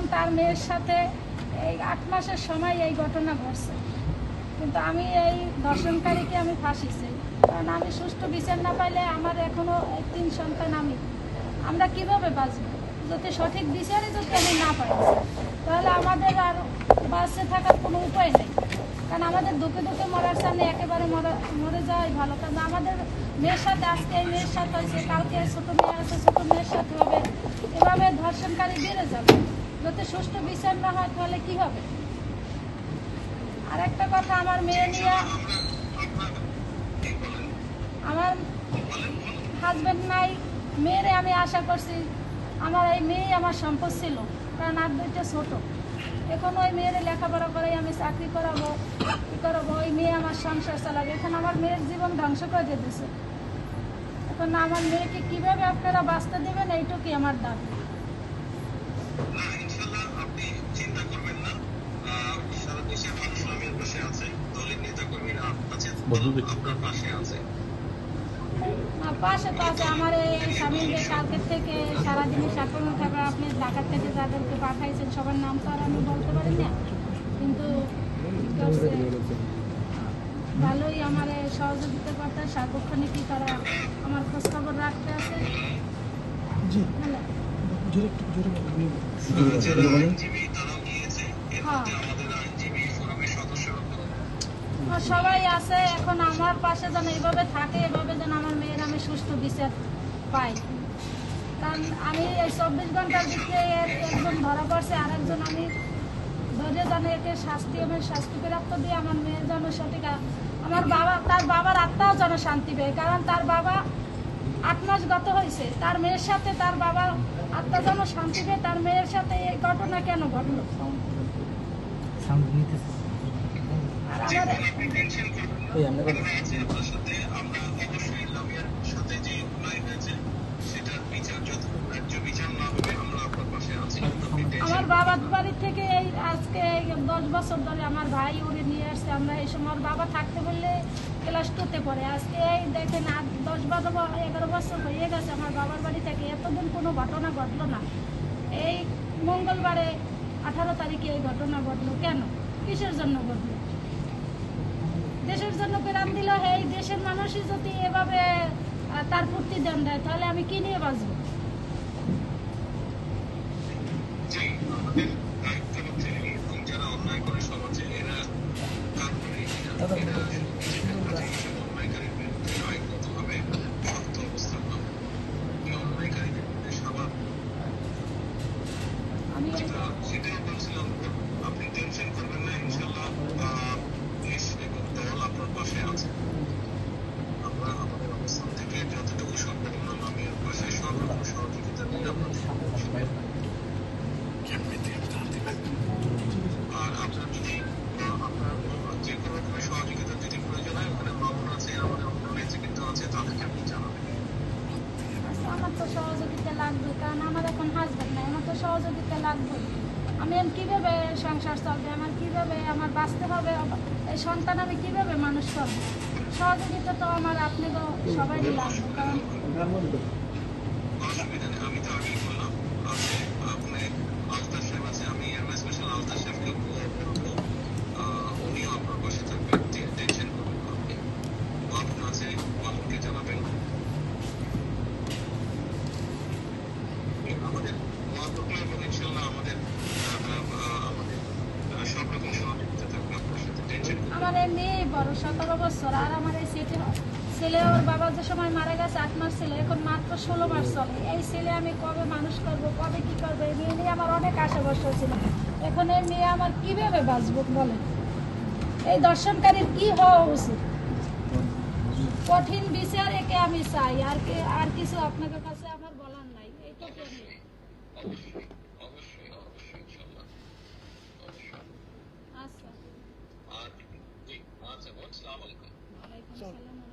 কারণ তার মেয়ের সাথে এই আট মাসের সময় এই ঘটনা ঘটছে। কিন্তু আমি এই দর্শনকারীকে আমি ফাঁসি চাই। কারণ আমি সুষ্ঠু বিচার না পাইলে আমার এখনও তিন সন্তান আমি। আমরা কীভাবে বাঁচব? যদি সঠিক বিচারই যদি আমি না পাই, তাহলে আমাদের আর বাঁচে থাকার কোনো উপায় নেই। কারণ আমাদের দুঃখে দুঃখে মরার সামনে একেবারে মরা মরে যাওয়াই ভালো। কারণ আমাদের মেয়ের সাথে আজকে এই মেয়ের সাথে হয়েছে, কালকে ছোটো মেয়ে আছে, ছোটো মেয়ের সাথে হবে। এভাবে ধর্ষণকারী বেড়ে যাবে। যদি সুষ্ঠু বিচার না হয়, তাহলে কি হবে? আর একটা কথা, আমার মেয়ে নিয়ে আমার হাজব্যান্ড নাই, মেয়েরে আমি আশা করছি, আমার এই মেয়ে আমার সম্পদ ছিল, কারণ আর দুইটা ছোট। এখন ওই মেয়েরে লেখাপড়া করে আমি চাকরি করাবো ই করাবো, ওই মেয়ে আমার সংসার চালাবে। এখন আমার মেয়ের জীবন ধ্বংস করে দিতেছে এখন আমার মেয়েকে কীভাবে আপনারা বাঁচতে দেবেন, এইটুকুই আমার দাবি। না ইনশাল্লাহ আপনি চিন্তা করবেন না। সারা দেশের মানুষ আমির পাশে আছে দলের নেতা কর্মীরা আছে আপনার পাশে আছে। পাশে তো আছে আমার এই স্বামীকে কালকের থেকে সারাদিনে সাক্ষর থাকা আপনি ঢাকার থেকে যাদেরকে পাঠাইছেন সবার নাম তো আর আমি বলতে পারি না। কিন্তু ভালোই আমার সহযোগিতা করতে সার্বক্ষণিকই তারা আমার খোঁজ খবর রাখতে আছে। জি। সবাই আছে এখন আমার পাশে যেন এইভাবে থাকে এভাবে যেন আমার মেয়ের আমি সুষ্ঠু বিচার পাই। কারণ আমি এই চব্বিশ ঘণ্টার ভিতরে এর একজন ধরা পড়ছে আর একজন আমি ধরে যেন একে শাস্তি আমি শাস্তি প্রাপ্ত দিয়ে আমার মেয়ের যেন সঠিক আমার বাবা তার বাবার আত্মাও যেন শান্তি পায়। কারণ তার বাবা আট মাস গত হয়েছে। তার মেয়ের সাথে তার বাবা আত্মা যেন শান্তি পেয়ে তার মেয়ের সাথে এই ঘটনা কেন ঘটলো? আমার বাবার বাড়ি থেকে এই আজকে দশ বছর ধরে আমার ভাই আসছে আমরা এই সময় বাবা থাকতে বললে ক্লাস টুতে পড়ে। আজকে এই দেখেন আট, দশ, বারো এগারো বছর হয়ে গেছে আমার বাবার বাড়ি থেকে। এতদিন কোনো ঘটনা ঘটলো না। এই মঙ্গলবারে আঠারো তারিখে এই ঘটনা ঘটলো। কেন? কিসের জন্য ঘটলো? দেশের জন্য প্রাণ দিল। এই দেশের মানুষই যদি এভাবে তার প্রতিদান দেয়, তাহলে আমি কি নিয়ে বাঁচবো? সহযোগিতা লাগবে। আমি কীভাবে সংসার চলবে? আমার কীভাবে আমার বাঁচতে হবে? এই সন্তান আমি কীভাবে মানুষ করব? সহযোগিতা তো আমার আপনি সবাই লাগবে। কারণ অসুবিধা নেই আমি তো আগেই বললাম আছে আপনি আলতার সাহেব আছে আমি এয়ারওয়ে স্পেশাল আলতার সাহেবকে বলব আহ, উনিও আপনার পাশে থাকবেন টেনশন করবেন না আপনি মামুন আছে মামুনকে জানাবেন আমাদের মহাপ্রকল্প এবং ইনশাল্লাহ আমাদের আহ, আহ, আমাদের আহ, সব রকম সহযোগিতা থাকবে আপনার সাথে টেনশন করবেন না। আমার এই মেয়ে, বড় সতেরো বছর। আর আমার এই ছেলে ছেলে ওর বাবা যে সময় মারা গেছে, আট মাস ছেলে, এখন মাত্র ষোলো মাস চলে। এই ছেলে আমি কবে মানুষ করব, কবে কি করব, এই মেয়ে নিয়ে আমার অনেক আশা বর্ষা ছিল। এখন এই মেয়ে আমার কীভাবে বাঁচবো বলে এই দর্শনকারীর কি হওয়া উচিত? কঠিন বিচার একে আমি চাই। আর কি আর কিছু আপনাদের কাছে আমার বলার নাই। এইটুকু আসসালামু আলাইকুম।